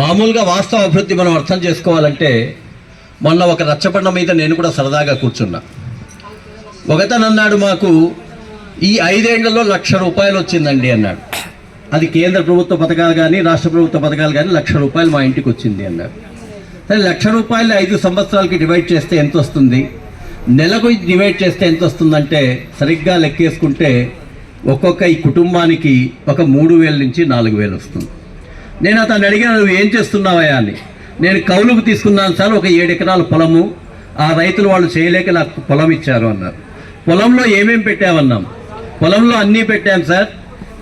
మామూలుగా వాస్తవ అభివృద్ధి మనం అర్థం చేసుకోవాలంటే మొన్న ఒక రచ్చబండ మీద నేను కూడా సరదాగా కూర్చున్నా. ఒకతను అన్నాడు మాకు ఈ ఐదేళ్ళలో లక్ష రూపాయలు వచ్చిందండి అన్నాడు. అది కేంద్ర ప్రభుత్వ పథకాలు కానీ రాష్ట్ర ప్రభుత్వ పథకాలు కానీ లక్ష రూపాయలు మా ఇంటికి వచ్చింది అన్నాడు. సరే లక్ష రూపాయలు ఐదు సంవత్సరాలకి డివైడ్ చేస్తే ఎంత వస్తుంది నెలకు డివైడ్ చేస్తే ఎంత వస్తుందంటే సరిగ్గా లెక్కేసుకుంటే ఒక్కొక్క ఈ కుటుంబానికి ఒక మూడు వేల నుంచి నాలుగు వేలు వస్తుంది. నేను అతను అడిగిన నువ్వు ఏం చేస్తున్నావయ్యా? అని. నేను కౌలుకు తీసుకున్నాను సార్ ఒక ఏడు ఎకరాల పొలము. ఆ రైతులు వాళ్ళు చేయలేక నాకు పొలం ఇచ్చారు అన్నారు. పొలంలో ఏమేం పెట్టామన్నాం? పొలంలో అన్నీ పెట్టాం సార్.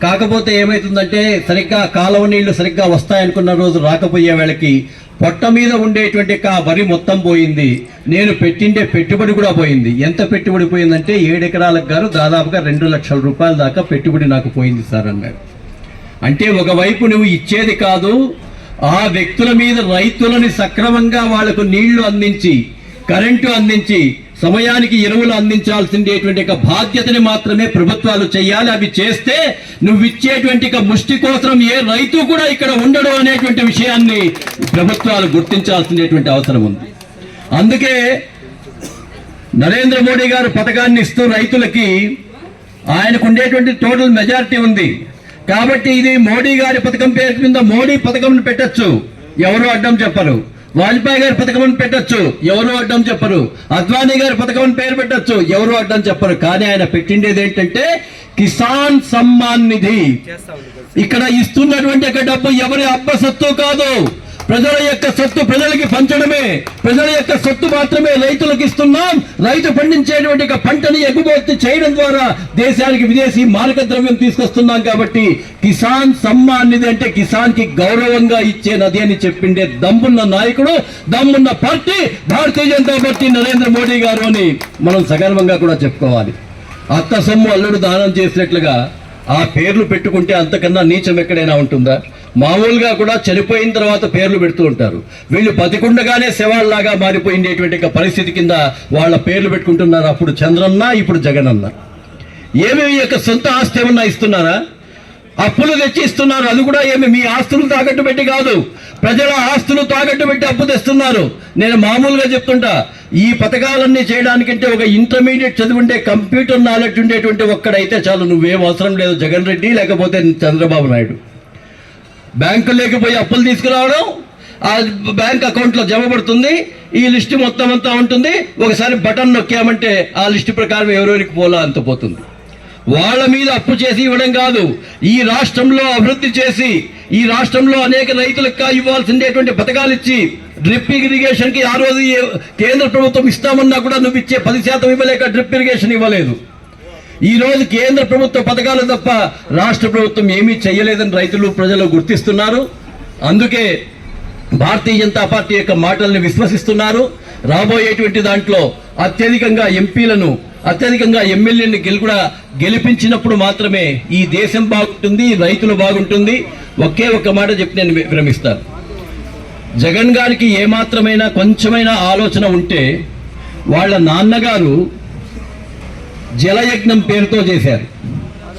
కాకపోతే ఏమవుతుందంటే సరిగ్గా కాలువ నీళ్ళు సరిగ్గా వస్తాయనుకున్న రోజు రాకపోయే వేళకి పొట్ట మీద ఉండేటువంటి ఆ వరి మొత్తం పోయింది. నేను పెట్టిండే పెట్టుబడి కూడా పోయింది. ఎంత పెట్టుబడి పోయిందంటే ఏడు ఎకరాలకు గారు దాదాపుగా రెండు లక్షల రూపాయల దాకా పెట్టుబడి నాకు పోయింది సార్ అన్నాడు. అంటే ఒకవైపు నువ్వు ఇచ్చేది కాదు ఆ వ్యక్తుల మీద రైతులని సక్రమంగా వాళ్ళకు నీళ్ళు అందించి కరెంటు అందించి సమయానికి ఎరువులు అందించాల్సిందేటువంటి ఒక బాధ్యతని మాత్రమే ప్రభుత్వాలు చేయాలి అవి చేస్తే నువ్వు ఇచ్చేటువంటి ముష్టి కోసం ఏ రైతు కూడా ఇక్కడ ఉండడు అనేటువంటి విషయాన్ని ప్రభుత్వాలు గుర్తించాల్సినటువంటి అవసరం ఉంది. అందుకే నరేంద్ర మోడీ గారు పథకాన్ని ఇస్తూ రైతులకి ఆయనకు ఉండేటువంటి టోటల్ మెజారిటీ ఉంది. కాబట్టి ఇది మోడీ గారి పథకం పేరు కింద మోడీ పథకం పెట్టచ్చు. ఎవరు అడ్డం చెప్పరు. వాజ్పేయి గారి పథకం అని పెట్టచ్చు. ఎవరు అడ్డం చెప్పరు. అద్వానీ గారి పథకం అని పేరు పెట్టచ్చు. ఎవరు అడ్డం చెప్పరు. కానీ ఆయన పెట్టిండేది ఏంటంటే కిసాన్ సమ్మాన్ నిధి. ఇక్కడ ఇస్తున్నటువంటి యొక్క డబ్బు ఎవరి అబ్బ సత్తు కాదు. ప్రజల యొక్క సొత్తు ప్రజలకి పంచడమే. ప్రజల యొక్క సొత్తు మాత్రమే రైతులకు ఇస్తున్నాం. రైతు పండించేటువంటి పంటని ఎగుమతి చేయడం ద్వారా దేశానికి విదేశీ మారక ద్రవ్యం తీసుకొస్తున్నాం కాబట్టి కిసాన్ సమ్మాన్ నిధి అంటే కిసాన్కి గౌరవంగా ఇచ్చే నది అని చెప్పిండే దమ్మున్న నాయకుడు దమ్మున్న పార్టీ భారతీయ జనతా పార్టీ నరేంద్ర మోడీ గారు అని మనం సగర్వంగా కూడా చెప్పుకోవాలి. అత్త సొమ్ము అల్లుడు దానం చేసినట్లుగా ఆ పేర్లు పెట్టుకుంటే అంతకన్నా నీచం ఎక్కడైనా ఉంటుందా? మామూలుగా కూడా చనిపోయిన తర్వాత పేర్లు పెడుతూ ఉంటారు. వీళ్ళు బతికుండగానే శవాల్లాగా మారిపోయిండేటువంటి పరిస్థితి కింద వాళ్ళ పేర్లు పెట్టుకుంటున్నారు. అప్పుడు చంద్రన్న ఇప్పుడు జగనన్న. ఏమేమి యొక్క సొంత ఆస్తి ఏమన్నా ఇస్తున్నారా? అప్పులు తెచ్చి ఇస్తున్నారు. అది కూడా ఏమి మీ ఆస్తులు తాకట్టు పెట్టి కాదు. ప్రజల ఆస్తులు తాకట్టు పెట్టి అప్పు తెస్తున్నారు. నేను మామూలుగా చెప్తుంటా ఈ పథకాలన్నీ చేయడానికంటే ఒక ఇంటర్మీడియట్ చదువుంటే కంప్యూటర్ నాలెడ్జ్ ఉండేటువంటి ఒక్కడైతే చాలు. నువ్వేం అవసరం లేదు జగన్ రెడ్డి లేకపోతే చంద్రబాబు నాయుడు. బ్యాంకులోకి పోయి అప్పులు తీసుకురావడం ఆ బ్యాంక్ అకౌంట్లో జమ పడుతుంది. ఈ లిస్ట్ మొత్తం అంతా ఉంటుంది. ఒకసారి బటన్ నొక్కామంటే ఆ లిస్ట్ ప్రకారం ఎవరెవరికి పోలా అంత పోతుంది. వాళ్ళ మీద అప్పు చేసి ఇవ్వడం కాదు. ఈ రాష్ట్రంలో అభివృద్ధి చేసి ఈ రాష్ట్రంలో అనేక రైతులకు ఇవ్వాల్సిందేటువంటి పథకాలు ఇచ్చి డ్రిప్ ఇరిగేషన్కి ఆ రోజు కేంద్ర ప్రభుత్వం ఇస్తామన్నా కూడా నువ్వు ఇచ్చే పది శాతం ఇవ్వలేక డ్రిప్ ఇరిగేషన్ ఇవ్వలేదు. ఈ రోజు కేంద్ర ప్రభుత్వ పథకాలు తప్ప రాష్ట్ర ప్రభుత్వం ఏమీ చేయలేదని రైతులు ప్రజలు గుర్తిస్తున్నారు. అందుకే భారతీయ జనతా పార్టీ యొక్క మాటల్ని విశ్వసిస్తున్నారు. రాబోయేటువంటి దాంట్లో అత్యధికంగా ఎంపీలను అత్యధికంగా ఎమ్మెల్యేని గెలు కూడా గెలిపించినప్పుడు మాత్రమే ఈ దేశం బాగుంటుంది రైతులు బాగుంటుంది. ఒకే ఒక్క మాట చెప్పి నేను విరమిస్తాను. జగన్ గారికి ఏమాత్రమైనా కొంచెమైనా ఆలోచన ఉంటే వాళ్ళ నాన్నగారు జలయజ్ఞం పేరుతో చేశారు.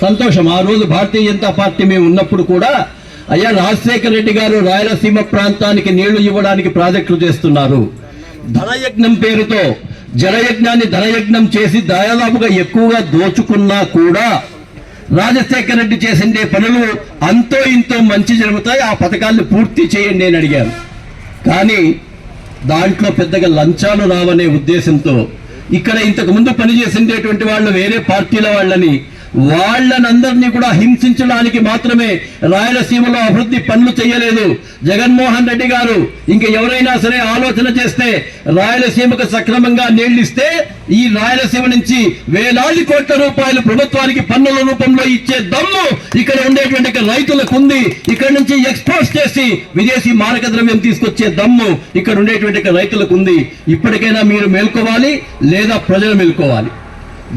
సంతోషం. ఆ రోజు భారతీయ జనతా పార్టీ మేము ఉన్నప్పుడు కూడా అయ్యా రాజశేఖర రెడ్డి గారు రాయలసీమ ప్రాంతానికి నీళ్ళు ఇవ్వడానికి ప్రాజెక్టులు చేస్తున్నారు. ధనయజ్ఞం పేరుతో జలయజ్ఞాన్ని ధనయజ్ఞం చేసి దాదాపుగా ఎక్కువగా దోచుకున్నా కూడా రాజశేఖర రెడ్డి చేసిండే పనులు అంతో ఇంతో మంచి జరుగుతాయి ఆ పథకాన్ని పూర్తి చేయండి అని అడిగాను కానీ దాంట్లో పెద్దగా లంచాలు రావనే ఉద్దేశంతో ఇక్కడ ఇంతకు ముందు పనిచేసిండేటువంటి వాళ్ళు వేరే పార్టీల వాళ్ళని వాళ్ళనందరినీ కూడా హింసించడానికి మాత్రమే రాయలసీమలో అభివృద్ధి పనులు చేయలేదు. జగన్మోహన్ రెడ్డి గారు ఇంక ఎవరైనా సరే ఆలోచన చేస్తే రాయలసీమకు సక్రమంగా నీళ్ళిస్తే ఈ రాయలసీమ నుంచి వేలాది కోట్ల రూపాయలు ప్రభుత్వానికి పన్నుల రూపంలో ఇచ్చే దమ్ము ఇక్కడ ఉండేటువంటి రైతులకు ఉంది. ఇక్కడ నుంచి ఎక్స్పోర్ట్ చేసి విదేశీ మారక ద్రవ్యం తీసుకొచ్చే దమ్ము ఇక్కడ ఉండేటువంటి రైతులకు ఉంది. ఇప్పటికైనా మీరు మేల్కోవాలి లేదా ప్రజలు మేల్కోవాలి.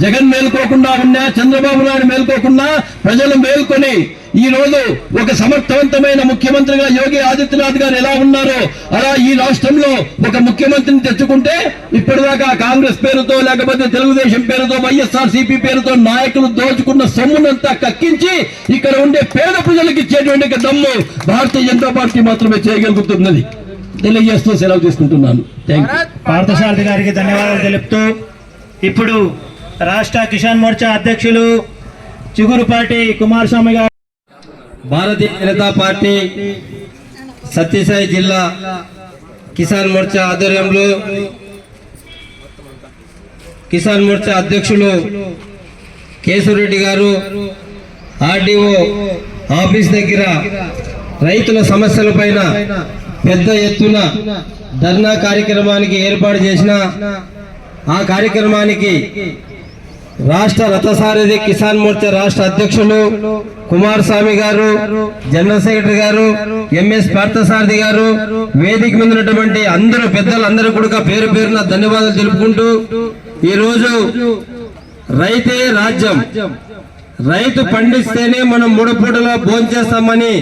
జగన్ మేల్కోకుండా ఉన్నా చంద్రబాబు నాయుడు మేల్కోకుండా ప్రజలు మేల్కొని ఈ రోజు ఒక సమర్థవంతమైన ముఖ్యమంత్రిగా యోగి ఆదిత్యనాథ్ గారు ఎలా ఉన్నారో అలా ఈ రాష్ట్రంలో ఒక ముఖ్యమంత్రిని తెచ్చుకుంటే ఇప్పటిదాకా కాంగ్రెస్ పేరుతో లేకపోతే తెలుగుదేశం పేరుతో వైఎస్ఆర్ సిపి పేరుతో నాయకులు దోచుకున్న సొమ్మునంతా కక్కించి ఇక్కడ ఉండే పేద ప్రజలకు ఇచ్చేటువంటి దమ్ము భారతీయ జనతా పార్టీ మాత్రమే చేయగలుగుతున్నది. తెలియజేస్తూ సెలవు తీసుకుంటున్నాను. పార్థసారథి గారికి ధన్యవాదాలు తెలుపుతూ ఇప్పుడు రాష్ట్ర కిసాన్ మోర్చా అధ్యక్షులు చిగురుపాటి కుమారస్వామి గారు. భారతీయ జనతా పార్టీ సత్యసాయి జిల్లా కిసాన్ మోర్చా ఆధ్వర్యంలో కిసాన్ మోర్చా అధ్యక్షులు కేశవరెడ్డి గారు ఆర్డీఓ ఆఫీస్ దగ్గర రైతుల సమస్యల పైన పెద్ద ఎత్తున ధర్నా కార్యక్రమానికి ఏర్పాటు చేసిన ఆ కార్యక్రమానికి రాష్ట్ర రథసారథి కిసాన్ మోర్చా రాష్ట్ర అధ్యక్షులు Kumaraswamy garu general secretary garu MS Parthasarathi garu వేదిక మీద ఉన్నటువంటి అందరూ పెద్దలు అందరూ కూడా పేరు పేరున ధన్యవాదాలు తెలుపుకుంటూ ఈరోజు రైతే రాజ్యం. రైతు పండిస్తేనే మనం మూడు భోంచేస్తామని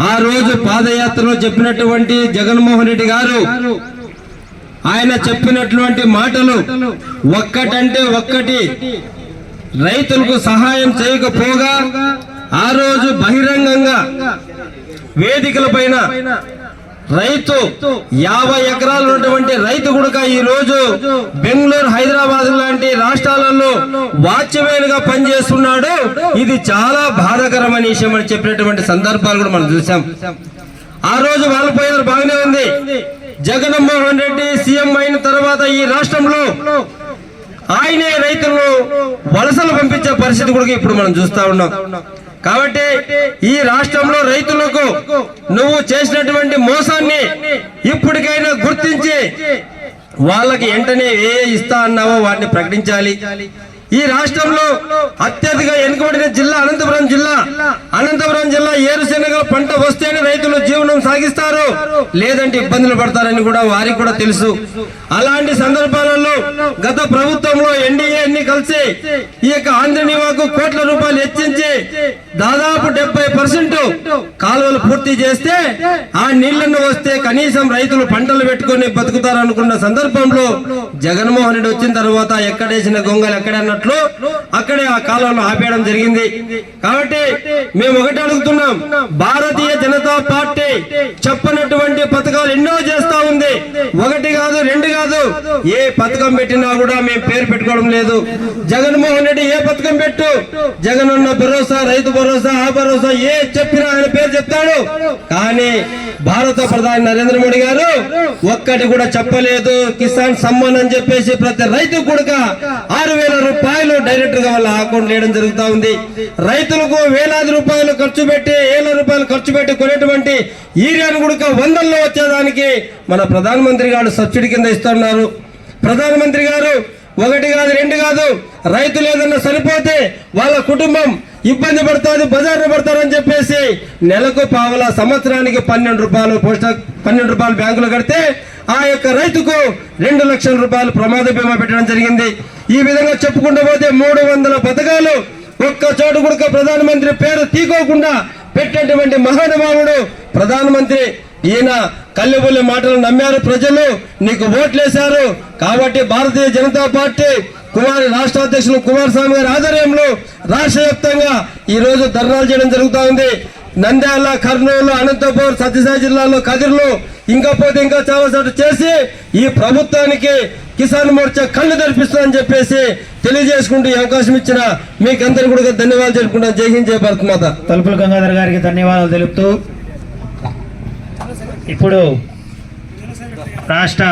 ఆ రోజు పాదయాత్రలో చెప్పినటువంటి జగన్మోహన్ రెడ్డి గారు ఆయన చెప్పినటువంటి మాటలు ఒక్కటంటే ఒక్కటి. రైతులకు సహాయం చేయకపోగా ఆ రోజు బహిరంగంగా వేదికల పైన రైతు యాభై ఎకరాలు ఉన్నటువంటి రైతు కూడా ఈ రోజు బెంగళూరు హైదరాబాద్ లాంటి రాష్ట్రాలలో వాచ్మెన్గా పనిచేస్తున్నాడు. ఇది చాలా బాధాకరమైన విషయం అని చెప్పినటువంటి సందర్భాలు కూడా మనం చూసాం. ఆ రోజు వాళ్ళు పోయారు బాగానే ఉంది. జగన్మోహన్ రెడ్డి సీఎం అయిన తర్వాత ఈ రాష్ట్రంలో ఆయనే రైతులను వలసలు పంపించే పరిస్థితి కూడా ఇప్పుడు మనం చూస్తా ఉన్నాం. కాబట్టి ఈ రాష్ట్రంలో రైతులకు నువ్వు చేసినటువంటి మోసాన్ని ఇప్పటికైనా గుర్తించి వాళ్ళకి వెంటనే ఏ ఇస్తా అన్నావో వాటిని ప్రకటించాలి. ఈ రాష్ట్రంలో అత్యధిక వెనుకబడిన జిల్లా అనంతపురం జిల్లా. అనంతపురం జిల్లా ఏరుశనగ పంట వస్తేనే రైతులు జీవనం సాగిస్తారు. లేదంటే ఇబ్బందులు పడతారని కూడా వారికి కూడా తెలుసు. అలాంటి సందర్భాలలో గత ప్రభుత్వంలో ఎన్డీఏ అన్ని కలిసి ఈ యొక్క ఆంధ్రనివాకు కోట్ల రూపాయలు హెచ్చించి దాదాపు డెబ్బై పర్సెంట్ కాలువలు పూర్తి చేస్తే ఆ నీళ్ళను వస్తే కనీసం రైతులు పంటలు పెట్టుకొని బతుకుతారనుకున్న సందర్భంలో జగన్మోహన్ రెడ్డి వచ్చిన తర్వాత ఎక్కడేసిన గొంగలు ఎక్కడ అన్నట్లు అక్కడే ఆ కాలువలు ఆపేయడం జరిగింది. కాబట్టి మేము ఒకటి అడుగుతున్నాం. భారతీయ జనతా పార్టీ చెప్పనటువంటి పథకాలు ఎన్నో చేస్తా ఉంది. ఒకటి కాదు రెండు కాదు. ఏ పథకం పెట్టినా కూడా మేము పేరు పెట్టుకోవడం లేదు. జగన్మోహన్ రెడ్డి ఏ పథకం పెట్టు? జగనన్న భరోసా రైతు భరోసా ఆ భరోసా ఏ చెప్పినా ఆయన పేరు చెప్తాడు. కానీ భారత ప్రధాని నరేంద్ర మోడీ గారు ఒక్కటి కూడా చెప్పలేదు. కిసాన్ సమ్మాన్ అని చెప్పేసి ప్రతి రైతు కూడా ఆరు వేల రూపాయలు డైరెక్ట్గా వాళ్ళ అకౌంట్ వేయడం జరుగుతూ ఉంది. రైతులకు వేలాది రూపాయలు ఖర్చు పెట్టి ఏళ్ళ రూపాయలు ఖర్చు పెట్టి కొనేటువంటి ఈరియాను కూడా వందల్లో వచ్చేదానికి మన ప్రధానమంత్రి గారు సబ్సిడీ కింద ఇస్తున్నారు. ప్రధానమంత్రి గారు ఒకటి కాదు రెండు కాదు. రైతులు ఏదన్నా సరిపోతే వాళ్ళ కుటుంబం ఇబ్బంది పడుతుంది బజార్లో పడతారని చెప్పేసి నెలకు పావల సంవత్సరానికి పన్నెండు రూపాయలు పోస్ట్ పన్నెండు రూపాయలు బ్యాంకులో కడితే ఆ యొక్క రైతుకు రెండు లక్షల రూపాయలు ప్రమాద బీమా పెట్టడం జరిగింది. ఈ విధంగా చెప్పుకుంటూ పోతే మూడు వందల పథకాలు ఒక్క చోటు కూడా ప్రధానమంత్రి పేరు తీకోకుండా పెట్టినటువంటి మహానుభావుడు ప్రధానమంత్రి. ఈయన కల్లిబుల్లి మాటలు నమ్మారు ప్రజలు నీకు ఓట్లేశారు. కాబట్టి భారతీయ జనతా పార్టీ కుమార్ రాష్ట్ర అధ్యక్షులు కుమారస్వామి గారి ఆధ్వర్యంలో రాష్ట్ర వ్యాప్తంగా ఈరోజు ధర్నాలు చేయడం జరుగుతూ ఉంది. నంద్యాల కర్నూలు అనంతపురం సత్యసాయి జిల్లాలో కదిర్లు ఇంకా పోతే ఇంకా చాలా చోట్ల చేసి ఈ ప్రభుత్వానికి కిసాన్ మోర్చా కళ్ళు తెరిపిస్తుందని చెప్పేసి తెలియజేసుకుంటూ ఈ అవకాశం ఇచ్చిన మీకందరూ కూడా ధన్యవాదాలు తెలుపుకుంటాను జై హింద్ జై భారత్ మాత. తలుపుల గంగాధర్ గారికి ధన్యవాదాలు తెలుపుతూ ఇప్పుడు రాష్ట్ర